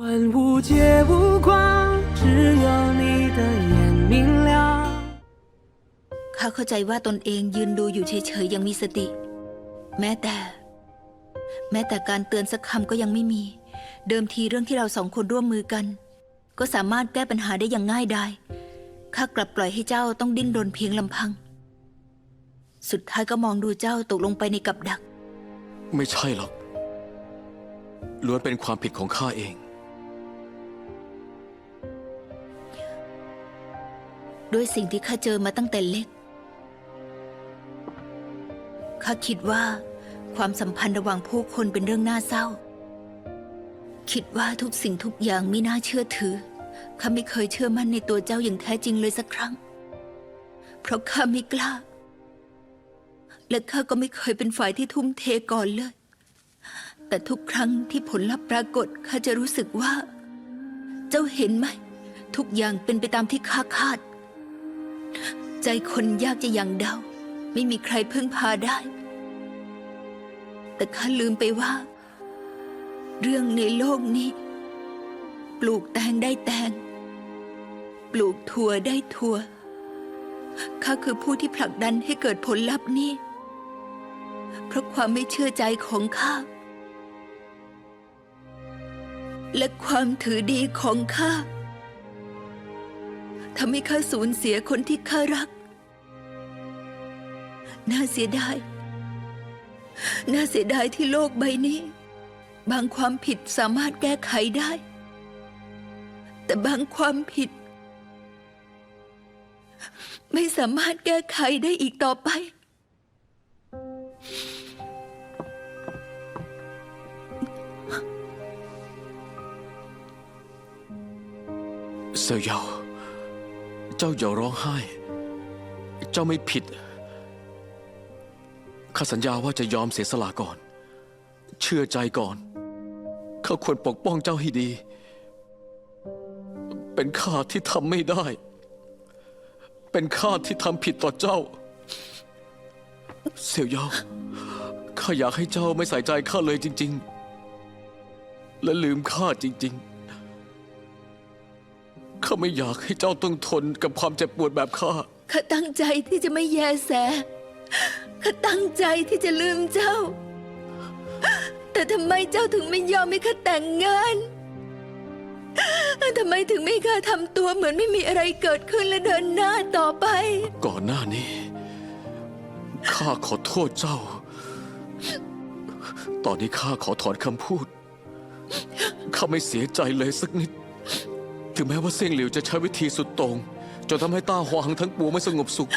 万物皆无光，只有你的眼明亮。 ข้าเข้าใจว่าตนเองยืนดูอยู่เฉยๆยังมีสติ แม้แต่ แม้แต่การเตือนสักคำก็ยังไม่มี เดิมทีเรื่องที่เราสองคนร่วมมือกัน ก็สามารถแก้ปัญหาได้อย่างง่ายดายข้ากลับปล่อยให้เจ้าต้องดิ้นรนเพียงลำพัง สุดท้ายก็มองดูเจ้าตกลงไปในกับดัก ไม่ใช่หรอก ล้วนเป็นความผิดของข้าเอง ด้วยสิ่งที่ข้าเจอมาตั้งแต่เล็ก ข้าคิดว่า ความสัมพันธ์ระหว่างผู้คนเป็นเรื่องน่าเศร้า คิดว่าทุกสิ่งทุกอย่างไม่น่าเชื่อถือ ข้าไม่เคยเชื่อมั่นในตัวเจ้าอย่างแท้จริงเลยสักครั้ง เพราะข้าไม่กล้า และข้าก็ไม่เคยเป็นฝ่ายที่ทุ่มเทก่อนเลย แต่ทุกครั้งที่ผลลัพธ์ปรากฏข้าจะรู้สึกว่า เจ้าเห็นไหม ทุกอย่างเป็นไปตามที่ข้าคาด ใจคนยากจะยังเดา ไม่มีใครพึ่งพาได้ แต่ข้าลืมไปว่า เรื่องในโลกนี้ ปลูกแตงได้แตง ปลูกถั่วได้ถั่วข้าคือผู้ที่ผลักดันให้เกิดผลลัพธ์นี้ เพราะความไม่เชื่อใจของข้าและความถือดีของข้า ทำให้ข้าสูญเสียคนที่ข้ารัก น่าเสียดาย น่าเสียดายที่โลกใบนี้ บางความผิดสามารถแก้ไขได้ แต่บางความผิด ไม่สามารถแก้ไขได้อีกต่อไปเซลยา เจ้าอย่าร้องไห้ เจ้าไม่ผิด ข้าสัญญาว่าจะยอมเสียสละก่อน เชื่อใจก่อน ข้าควรปกป้องเจ้าให้ดี เป็นข้าที่ทำไม่ได้ เป็นข้าที่ทำผิดต่อเจ้าเซียวเยาข้าอยากให้เจ้าไม่ใส่ใจข้าเลยจริง ๆ และลืมข้าจริง ๆ ข้าไม่อยากให้เจ้าต้องทนกับความเจ็บปวดแบบข้า ข้าตั้งใจที่จะไม่แยแส ข้าตั้งใจที่จะลืมเจ้า แต่ทำไมเจ้าถึงไม่ยอมให้ข้าแต่งงาน ทำไมถึงไม่ข้าทำตัวเหมือนไม่มีอะไรเกิดขึ้นและเดินหน้าต่อไป ก่อนหน้านี้ ข้าขอโทษเจ้า ตอนนี้ข้าขอถอนคำพูด ข้าไม่เสียใจเลยสักนิด ถึงแม้ว่าเสี่ยงหลิวจะใช้วิธีสุดโต่งจนทำให้ต้าหวางทั้งปวงไม่สงบสุข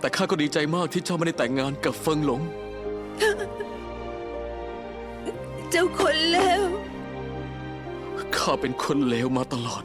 แต่ข้าก็ดีใจมากที่เจ้าไม่ได้แต่งงานกับเฟิงหลง เจ้าคนเลวข้าเป็นคนเลวมาตลอด